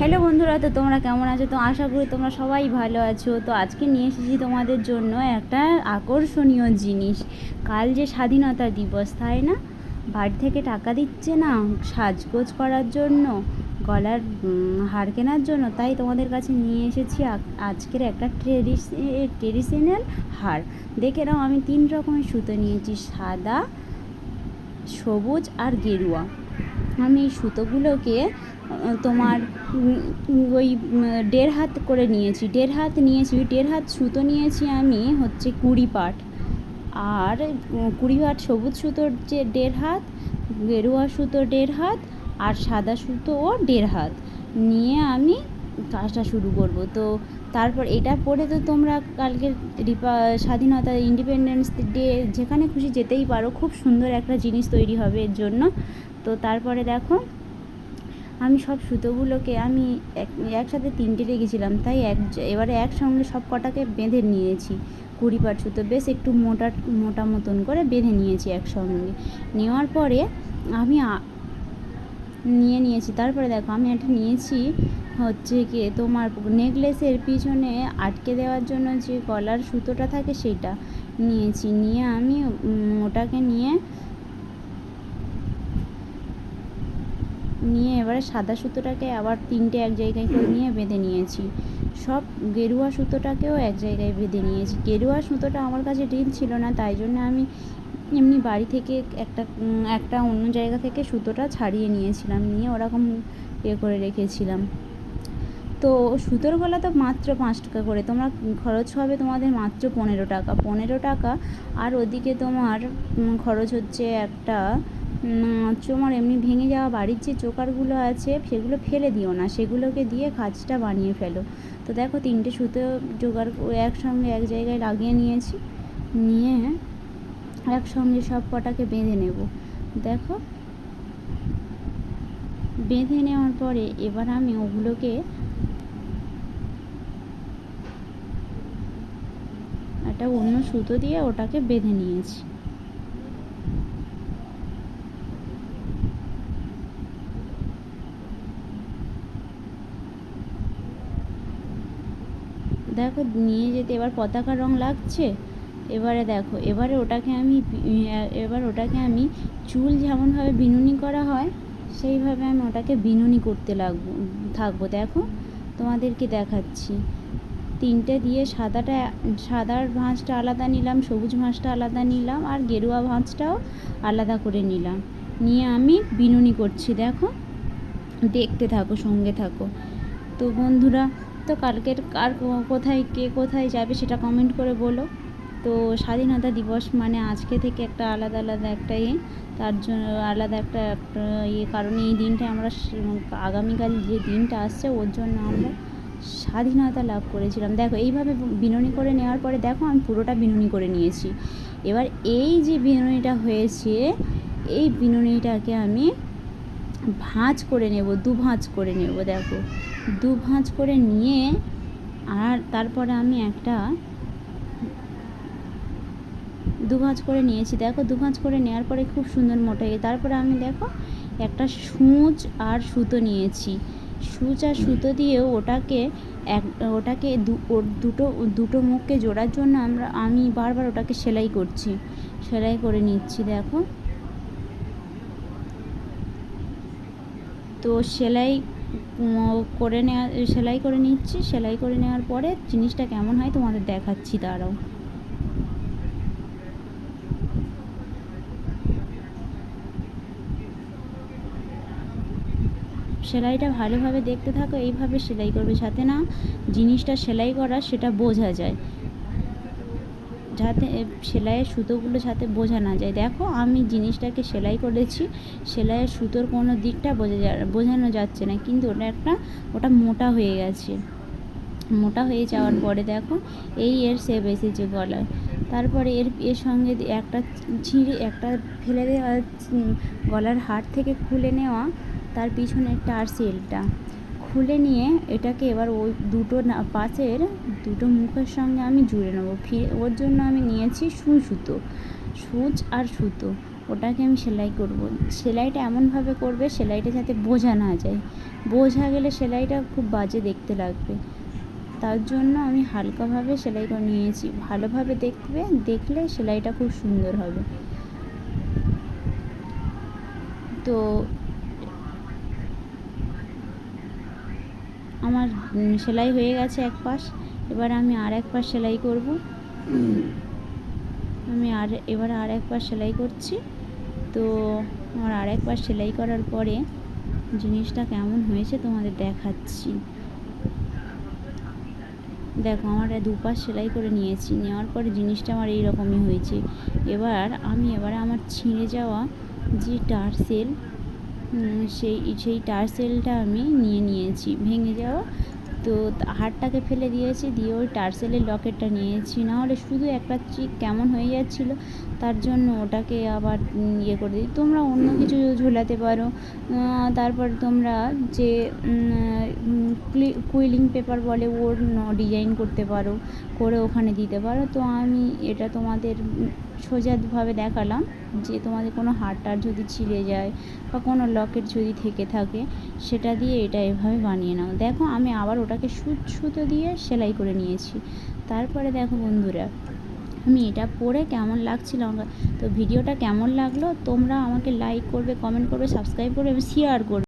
Hello বন্ধুরা, তো তোমরা কেমন আছো? তো আশা করি তোমরা সবাই ভালো আছো। তো আজকে নিয়ে এসেছি তোমাদের জন্য একটা আকর্ষণীয় জিনিস। কাল যে স্বাধীনতা দিবস, তাই না? বাড়ি থেকে টাকা দিচ্ছে না, সাজগোজ করার জন্য, গলার হার কেনার জন্য। তাই তোমাদের কাছে নিয়ে এসেছি আজকের একটা ট্রেডিশনাল হার। দেখে নাও, আমি তিন রকমের সুতো নিয়েছি, সাদা, সবুজ আর গেরুয়া। আমি এই সুতোগুলোকে তোমার ওই দেড় হাত করে নিয়েছি, দেড় হাত নিয়েছি দেড় হাত সুতো নিয়েছি আমি হচ্ছে কুড়ি পাট। আর কুড়ি পাট সবুজ সুতোর যে দেড় হাত, গেরুয়া সুতো দেড় হাত আর সাদা সুতো ও দেড় হাত নিয়ে আমি কাজটা শুরু করব। তো তারপর এটা পরে তো তোমরা কালকে রিপা, স্বাধীনতা ইন্ডিপেন্ডেন্স ডে যেখানে খুশি যেতেই পারো, খুব সুন্দর একটা জিনিস তৈরি হবে এর জন্য। তো তারপরে দেখো, আমি সব সুতোগুলোকে, আমি এক, একসাথে তিনটে রেখেছিলাম, তাই এক, এবারে একসঙ্গে সব কটাকে বেঁধে নিয়েছি। কুড়ি পাট সুতো, বেশ একটু মোটা মোটা মতন করে বেঁধে নিয়েছি একসঙ্গে। নেওয়ার পরে আমি নিয়ে নিয়েছি, তারপরে দেখো আমি একটা নিয়েছি হচ্ছে কি তোমার নেকলেসের পিছনে আটকে দেওয়ার জন্য যে গলার সুতোটা থাকে সেটা নিয়েছি। নিয়ে আমি ওটাকে নিয়ে নিয়ে এবারে সাদা সুতোটাকে আবার তিনটে এক জায়গায় করে নিয়ে বেঁধে নিয়েছি। সব গেরুয়া সুতোটাকেও এক জায়গায় বেঁধে নিয়েছি। গেরুয়া সুতোটা আমার কাছে ডিল ছিল না, তাই জন্য আমি এমনি বাড়ি থেকে একটা একটা অন্য জায়গা থেকে সুতোটা ছাড়িয়ে নিয়েছিলাম, নিয়ে ওরকম ইয়ে করে রেখেছিলাম। তো সুতোর গলা তো মাত্র পাঁচ টাকা করে, তোমার খরচ হবে তোমাদের মাত্র পনেরো টাকা। পনেরো টাকা, আর ওদিকে তোমার খরচ হচ্ছে একটা তোমার এমনি ভেঙে যাওয়া বাড়ির যে চোকারগুলো আছে, সেগুলো ফেলে দিও না, সেগুলোকে দিয়ে কাজটা বানিয়ে ফেলো। তো দেখো, তিনটে সুতো জোগাড় একসঙ্গে এক জায়গায় লাগিয়ে নিয়েছি। নিয়ে একসঙ্গে সব কটাকে বেঁধে নেব। দেখো, বেঁধে নেওয়ার পরে এবার আমি ওগুলোকে একটা অন্য সুতো দিয়ে ওটাকে বেঁধে নিয়েছি। দেখো, নিয়ে যেতে, এবার পতাকা রং লাগছে? এবারে দেখো, এবারে ওটাকে আমি এবার ওটাকে আমি চুল যেমনভাবে বিনুনি করা হয়, সেইভাবে আমি ওটাকে বিনুনি করতে লাগবো, থাকব। দেখো, তোমাদেরকে দেখাচ্ছি। তিনটে দিয়ে সাদাটা, সাদার ভাঁজটা আলাদা নিলাম, সবুজ ভাঁজটা আলাদা নিলাম, আর গেরুয়া ভাঁজটাও আলাদা করে নিলাম। নিয়ে আমি বিনুনি করছি, দেখো। দেখতে থাকো, সঙ্গে থাকো। তো বন্ধুরা তো কালকের কার কোথায় কে কোথায় যাবে সেটা কমেন্ট করে বলো। তো স্বাধীনতা দিবস মানে আজকে থেকে একটা আলাদা আলাদা একটা ইয়ে। তার জন্য আলাদা একটা ইয়ে। কারণে এই দিনটা আমরা আগামীকাল যে দিনটা আসছে ওর জন্য আমরা স্বাধীনতা লাভ করেছিলাম। দেখো, এইভাবে বিনুনি করে নেওয়ার পরে দেখো আমি পুরোটা বিনুনি করে নিয়েছি। এবার এই যে বিনুনিটা হয়েছে, এই বিনুনিটাকে আমি ভাঁজ করে নেব, দু ভাঁজ করে নেব, দেখো। দু ভাঁজ করে নিয়ে আর তারপরে আমি একটা দু ভাঁজ করে নিয়েছি। দেখো, দু ভাঁজ করে নেওয়ার পরে খুব সুন্দর মোটা হয়ে তারপরে আমি দেখো, একটা সূচ আর সুতো নিয়েছি। সূচ আর সুতো দিয়ে ওটাকে এক, ওটাকে দুটো দুটো মুখকে জোড়ার জন্য আমরা, আমি বারবার ওটাকে সেলাই করছি। সেলাই করে নিচ্ছি, দেখো। তো সেলাই করে নেওয়া সেলাই করে নিচ্ছি। সেলাই করে নেওয়ার পরে জিনিসটা কেমন হয় তোমাদের দেখাচ্ছি, দাঁড়াও। সেলাইটা ভালোভাবে দেখতে থাকো, এইভাবে সেলাই করবে, যাতে না জিনিসটা সেলাই করা সেটা বোঝা যায়। যাতে সেলাইয়ের সুতোগুলো যাতে বোঝা না যায়। দেখো, আমি জিনিসটাকে সেলাই করেছি, সেলাইয়ের সুতোর কোনো দিকটা বোঝা বোঝানো যাচ্ছে না, কিন্তু ওটা একটা, ওটা মোটা হয়ে গেছে। মোটা হয়ে যাওয়ার পরে দেখো, এই এর শেপ এসেছে গলায়। তারপরে এর এর সঙ্গে একটা ছিঁড়ে, একটা ফেলে দেওয়া গলার হার থেকে খুলে নেওয়া, তার পিছনের টার্সেলটা খুলে নিয়ে এটাকে এবার ওই দুটো পাশের দুটো মুখের সঙ্গে আমি জুড়ে নেব। ফিরে ওর জন্য আমি নিয়েছি সুই সুতো, সূচ আর সুতো। ওটাকে আমি সেলাই করব। সেলাইটা এমনভাবে করবে, সেলাইটা যাতে বোঝা না যায়। বোঝা গেলে সেলাইটা খুব বাজে দেখতে লাগবে। তার জন্য আমি হালকাভাবে সেলাই করে নিয়েছি। ভালোভাবে দেখবে, দেখলে সেলাইটা খুব সুন্দর হবে। তো আমার সেলাই হয়ে গেছে এক পাশ। এবার আমি আর এক পাশ সেলাই করব। আমি আর, এবার আর এক পাশ সেলাই করছি। তো আমার আর এক পাশ সেলাই করার পরে জিনিসটা কেমন হয়েছে তোমাদের দেখাচ্ছি। দেখো, আমার দুপাশ সেলাই করে নিয়েছি। নেওয়ার পরে জিনিসটা আমার এই রকমই হয়েছে। এবার আমি, এবার আমার ছিঁড়ে যাওয়া যে টার্সেল সেই সেই টার্সেলটা আমি নিয়ে নিয়েছি। ভেঙে যাওয়া তো হারটাকে ফেলে দিয়েছি, দিয়ে ওই টার্সেলের লকেটটা নিয়েছি। না হলে শুধু একটা চিক কেমন হয়ে যাচ্ছিল, তার জন্য ওটাকে আবার ইয়ে করে দিই। তোমরা অন্য কিছু ঝোলাতে পারো। তারপর তোমরা যে কুইলিং পেপার বলে ওর ডিজাইন করতে পারো, করে ওখানে দিতে পারো। তো আমি এটা তোমাদের সোজাভাবে দেখালাম যে তোমাদের কোনো হারটার যদি ছিঁড়ে যায় বা কোনো লকেট যদি থেকে থাকে, সেটা দিয়ে এটা এভাবে বানিয়ে নাও। দেখো আমি আবার ওটাকে সুচ সুতো দিয়ে সেলাই করে নিয়েছি। তারপরে দেখো বন্ধুরা, আমি এটা পরে কেমন লাগছিল তো ভিডিওটা কেমন লাগল তোমরা আমাকে লাইক করবে কমেন্ট করবে সাবস্ক্রাইব করবে এবং শেয়ার করবে।